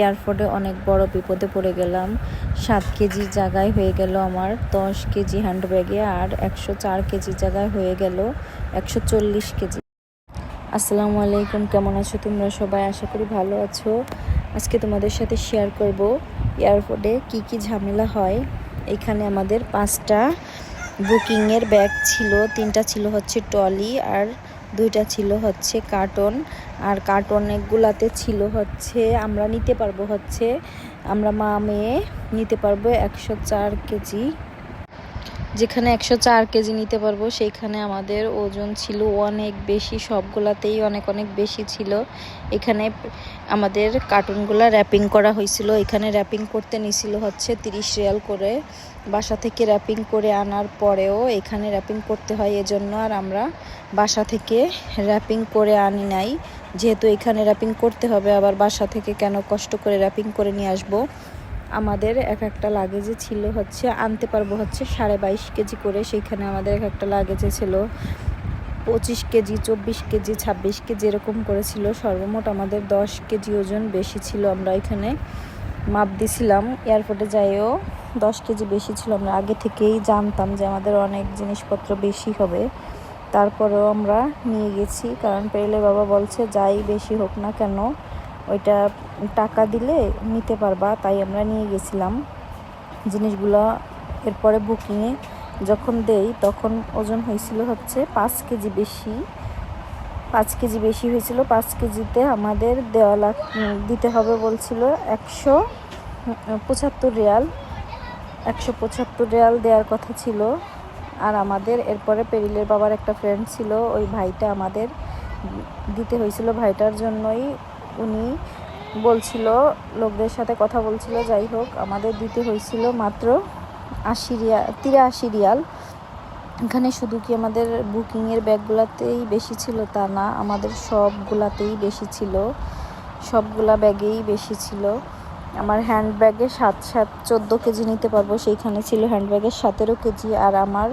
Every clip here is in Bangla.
এয়ারপোর্টে অনেক বড় বিপদে পড়ে গেলাম। সাত কেজির জায়গায় হয়ে গেল আমার দশ কেজি হ্যান্ডব্যাগে আর একশো চার কেজির জায়গায় হয়ে গেল একশো চল্লিশ কেজি। আসসালামু আলাইকুম, কেমন আছো তোমরা সবাই? আশা করি ভালো আছো। আজকে তোমাদের সাথে শেয়ার করব এয়ারপোর্টে কি কি ঝামেলা হয়। এখানে আমাদের পাঁচটা বুকিংয়ের ব্যাগ ছিল, তিনটা ছিল হচ্ছে ট্রলি আর দুইটা ছিল হচ্ছে কার্টন আর কার্টনগুলাতে ছিল হচ্ছে আমরা নিতে পারব হচ্ছে, আমরা মা মেয়ে নিতে পারব একশো চার কেজি যেখানে একশো চার কেজি নিতে পারব, সেইখানে আমাদের ওজন ছিল অনেক বেশি, সবগুলাতেই অনেক অনেক বেশি ছিল। এখানে আমাদের কার্টুনগুলো র্যাপিং করা হয়েছিল। এখানে র্যাপিং করতে নিছিল হচ্ছে তিরিশ রিয়াল করে। বাসা থেকে র্যাপিং করে আনার পরেও এখানে র্যাপিং করতে হয় এজন্য আর আমরা বাসা থেকে র্যাপিং করে আনি নাই। যেহেতু এখানে র্যাপিং করতে হবে, আবার বাসা থেকে কেন কষ্ট করে র্যাপিং করে নিয়ে আসব? আমাদের এক একটা লাগেজে ছিল হচ্ছে, আনতে পারব হচ্ছে সাড়ে বাইশ কেজি করে। সেইখানে আমাদের এক একটা লাগেজে ছিল পঁচিশ কেজি, চব্বিশ কেজি, ছাব্বিশ কেজি এরকম করেছিল সর্বমোট আমাদের দশ কেজি ওজন বেশি ছিল আমরা এখানে। মাপ দিছিলাম এয়ারপোর্টে যাইও দশ কেজি বেশি ছিল আমরা। আগে থেকেই জানতাম যে আমাদের অনেক জিনিসপত্র বেশি হবে। তারপরেও আমরা নিয়ে গেছি, কারণ পেরেলে বাবা বলছে যাই বেশি হোক না কেন, ওইটা টাকা দিলে নিতে পারবা, তাই আমরা নিয়ে গেছিলাম জিনিসগুলো। এরপরে বুকিংয়ে যখন দেই, তখন ওজন হয়েছিল হচ্ছে পাঁচ কেজি বেশি। পাঁচ কেজি বেশি হয়েছিল, পাঁচ কেজিতে আমাদের দেওয়া লাগ, দিতে হবে বলছিল একশো পঁচাত্তর রিয়াল। একশো পঁচাত্তর রিয়াল দেওয়ার কথা ছিল। আর আমাদের এরপরে পেরিলের বাবার একটা ফ্রেন্ড ছিল, ওই ভাইটা আমাদের দিতে হয়েছিল। ভাইটার জন্যই উনি বলছিল, লোকদের সাথে কথা বলছিল, যাই হোক, আমাদের দিতে হয়েছিল মাত্র আশি রিয়াল তিরাশি রিয়াল। এখানে শুধু কি আমাদের বুকিংয়ের ব্যাগগুলাতেই বেশি ছিল? তা না, আমাদের সবগুলাতেই বেশি ছিল। সবগুলা ব্যাগেই বেশি ছিল। আমার হ্যান্ড ব্যাগে সাত সাত, চোদ্দ কেজি নিতে পারব, সেইখানে ছিল হ্যান্ড ব্যাগের সতেরো কেজি। আর আমার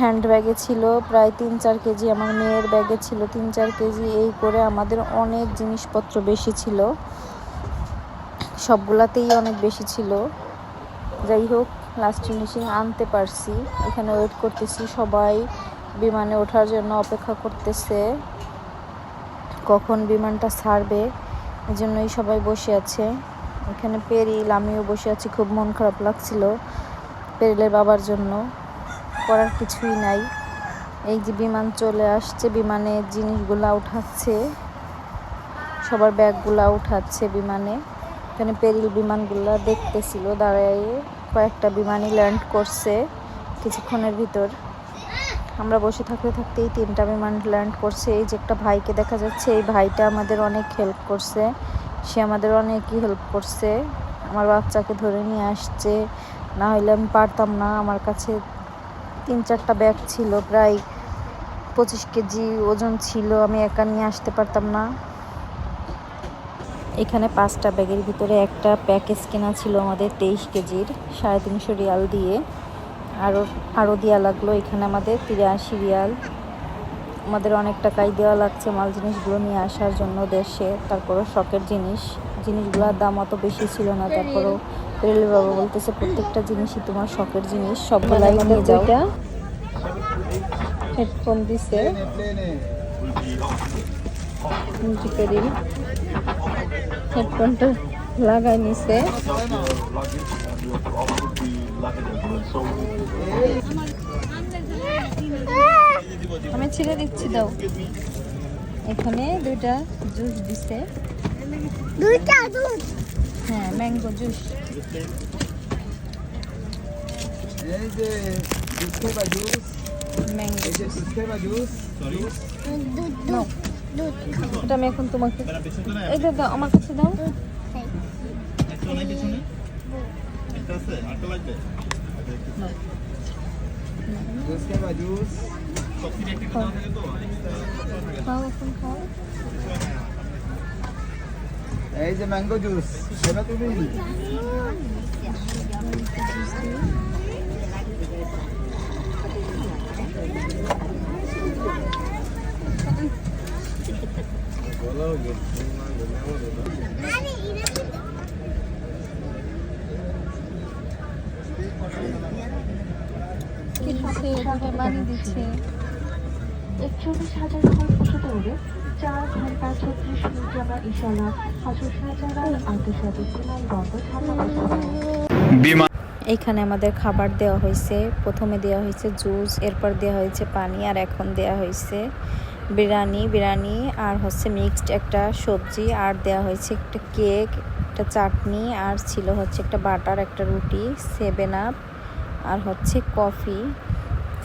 হ্যান্ড ব্যাগে ছিল, প্রায় তিন চার কেজি আমার মেয়ের ব্যাগে ছিল, তিন চার কেজি এই করে আমাদের অনেক জিনিসপত্র বেশি ছিল। সবগুলাতেই অনেক বেশি ছিল। যাই হোক লাস্ট ফিনিশিং আনতে পারছি। এখানে ওয়েট করতেছি, সবাই বিমানে ওঠার জন্য অপেক্ষা করতেছে। কখন বিমানটা ছাড়বে এই জন্যই সবাই বসে আছে। এখানে পেরিল, আমিও বসে আছি, খুব মন খারাপ লাগছিল। পেরিলের বাবার জন্য। করার কিছুই নাই। এই যে বিমান চলে আসছে, বিমানে জিনিসগুলা উঠাচ্ছে। সবার ব্যাগগুলা উঠাচ্ছে বিমানে। এখানে পেরিল বিমানগুলা দেখতেছিল, দাঁড়ায় কয়েকটা বিমানই ল্যান্ড করছে কিছুক্ষণের ভিতর। আমরা বসে থাকতে থাকতেই তিনটা বিমান ল্যান্ড করছে। এই যে একটা ভাইকে দেখা যাচ্ছে, এই ভাইটা আমাদের অনেক হেল্প করছে। সে আমাদের অনেকই হেল্প করছে। আমার বাচ্চাকে ধরে নিয়ে আসছে। না হলে আমি পারতাম না, আমার কাছে তিন চারটা ব্যাগ ছিল, প্রায় পঁচিশ কেজি ওজন ছিল, আমি একা নিয়ে আসতে পারতাম না। এখানে পাঁচটা ব্যাগের ভিতরে একটা প্যাকেজ কেনা ছিল আমাদের তেইশ কেজির, সাড়ে তিনশো রিয়াল দিয়ে। আরও আরও দেওয়া লাগল এখানে আমাদের তিরাশি রিয়াল। আমাদের অনেক টাকাই দেওয়া লাগছে মাল জিনিসগুলো নিয়ে আসার জন্য দেশে, তারপরও শখের জিনিস। জিনিসগুলোর দাম অত বেশি ছিল না। তারপরও রেল বাবা বলতেছে প্রত্যেকটা জিনিসই তোমার শখের জিনিস সবগুলাই নিয়ে যাও। হেডফোন দিছে। হেডফোনটা লাগাই নিছে। আমি ছেড়ে দিচ্ছি দাও। এখানে দুইটা জুস দিছে। দুইটা দুধ। হ্যাঁ ম্যাঙ্গো জুস। এই যে বিস্কুট জুস? ম্যাঙ্গো এই যে বিস্কুট জুস? দুধ নাও। দুধ। এটা আমি এখন তোমাকে এই দাও দাও আমার কাছে দাও। খাও। এখন খাও। এই যে ম্যাঙ্গো জুস সেটা তুমি দিচ্ছে একচল্লিশ হাজার ঘর বসে দৌড়ে চার ঘণ্টা ছত্রিশ এইখানে আমাদের খাবার দেওয়া হয়েছে। প্রথমে দেওয়া হয়েছে জুস এরপর দেওয়া হয়েছে পানি আর এখন দেওয়া হয়েছে বিরিয়ানি। বিরিয়ানি আর হচ্ছে মিক্সড একটা সবজি আর দেওয়া হয়েছে একটা কেক একটা চাটনি আর ছিল হচ্ছে একটা বাটার একটা রুটি সেভেন আপ আর হচ্ছে কফি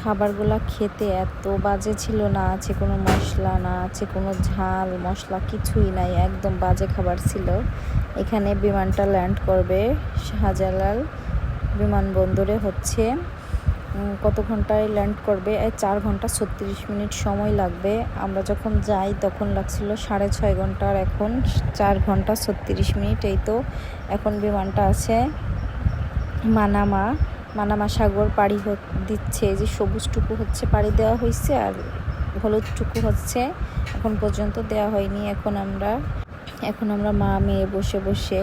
খাবারগুলো খেতে এত বাজে ছিল না, আছে কোনো মশলা না, আছে কোনো ঝাল, মশলা কিছুই নাই, একদম বাজে খাবার ছিল। এখানে বিমানটা ল্যান্ড করবে শাহজালাল বিমানবন্দরে হচ্ছে। কত ঘন্টায় ল্যান্ড করবে? এই চার ঘণ্টা ছত্রিশ মিনিট সময় লাগবে। আমরা যখন যাই তখন লাগছিল সাড়ে ছয় ঘণ্টার, এখন চার ঘণ্টা ছত্রিশ মিনিট, এই তো এখন বিমানটা আছে। মানামা মানামা সাগর পাড়ি দিচ্ছে, যে সবুজটুকু হচ্ছে পাড়ি দেওয়া হয়েছে আর হলুদটুকু হচ্ছে এখন পর্যন্ত দেওয়া হয়নি। এখন আমরা এখন আমরা মা মেয়ে বসে বসে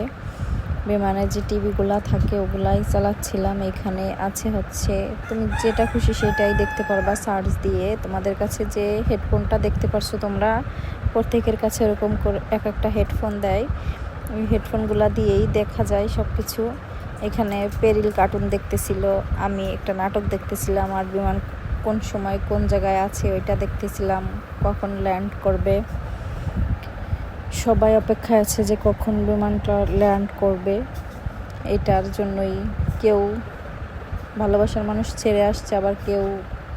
বিমানের যে টিভিগুলো থাকে ওগুলাই চালাচ্ছিলাম, এখানে আছে হচ্ছে, তুমি যেটা খুশি সেটাই দেখতে পারবা সার্চ দিয়ে। তোমাদের কাছে যে হেডফোনটা দেখতে পারছ তোমরা, প্রত্যেকের কাছে এরকম করে এক একটা হেডফোন দেয়। ওই হেডফোনগুলো দিয়েই দেখা যায় সব কিছু এখানে পেরিল কার্টুন দেখতেছিল, আমি একটা নাটক দেখতেছিলাম আর বিমান কোন সময় কোন জায়গায় আছে ওইটা দেখতেছিলাম, কখন ল্যান্ড করবে। সবাই অপেক্ষায় আছে যে কখন বিমানটা ল্যান্ড করবে। এটার জন্যই কেউ ভালোবাসার মানুষ ছেড়ে আসছে, আবার কেউ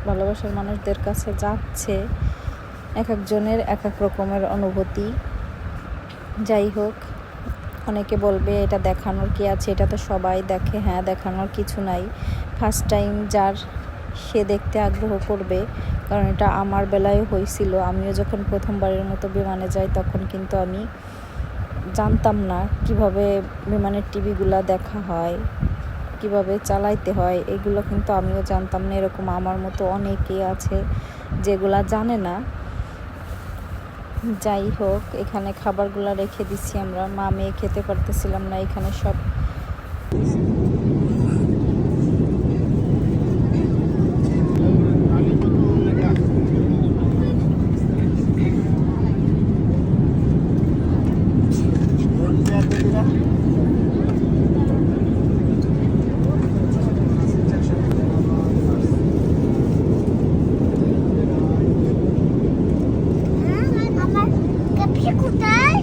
ভালোবাসার মানুষদের কাছে যাচ্ছে। এক একজনের এক এক রকমের অনুভূতি। যাই হোক অনেকে বলবে, এটা দেখানোর কি আছে? এটা তো সবাই দেখে। হ্যাঁ দেখানোর কিছু নাই। ফার্স্ট টাইম যার, সে দেখতে আগ্রহ করবে, কারণ এটা আমার বেলায় হয়েছিল। আমিও যখন প্রথমবারের মতো বিমানে যাই, তখন কিন্তু আমি জানতাম না কীভাবে বিমানের টিভিগুলো দেখা হয়, কীভাবে চালাইতে হয়। এগুলো কিন্তু আমিও জানতাম না। এরকম আমার মতো অনেকেই আছে যেগুলা জানে না। যাই হোক এখানে খাবারগুলো রেখে দিছি আমরা। মা মেয়ে খেতে পারতেছিলাম না এখানে সব আমার কাপি কোথায়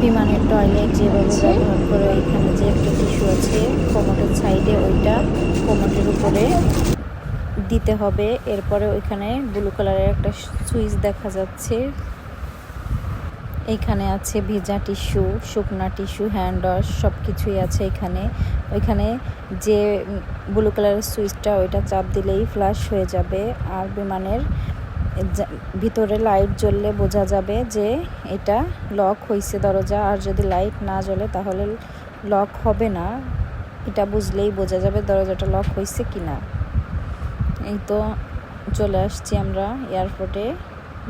বিমানের টয়লেট যেভাবে ব্যবহার করে, এখানে যে একটা টিস্যু আছে কোমটের সাইডে ওইটা কোমটের উপরে দিতে হবে। এরপরে ওইখানে ব্লু কালারের একটা সুইচ দেখা যাচ্ছে। এইখানে আছে ভিজা টিস্যু শুকনা টিস্যু হ্যান্ড ওয়াশ সব কিছুই আছে এখানে। ওইখানে যে ব্লু কালারের সুইচটা ওইটা চাপ দিলেই ফ্লাশ হয়ে যাবে। আর বিমানের ভিতরে লাইট জ্বললে বোঝা যাবে যে এটা লক হয়েছে দরজা। আর যদি লাইট না জ্বলে তাহলে লক হবে না। এটা বুঝলেই বোঝা যাবে দরজাটা লক হয়েছে কি না এই তো চলে আসছি আমরা এয়ারপোর্টে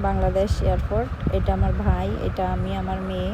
বাংলাদেশ এয়ারপোর্ট এটা আমার ভাই, এটা আমি, আমার মেয়ে।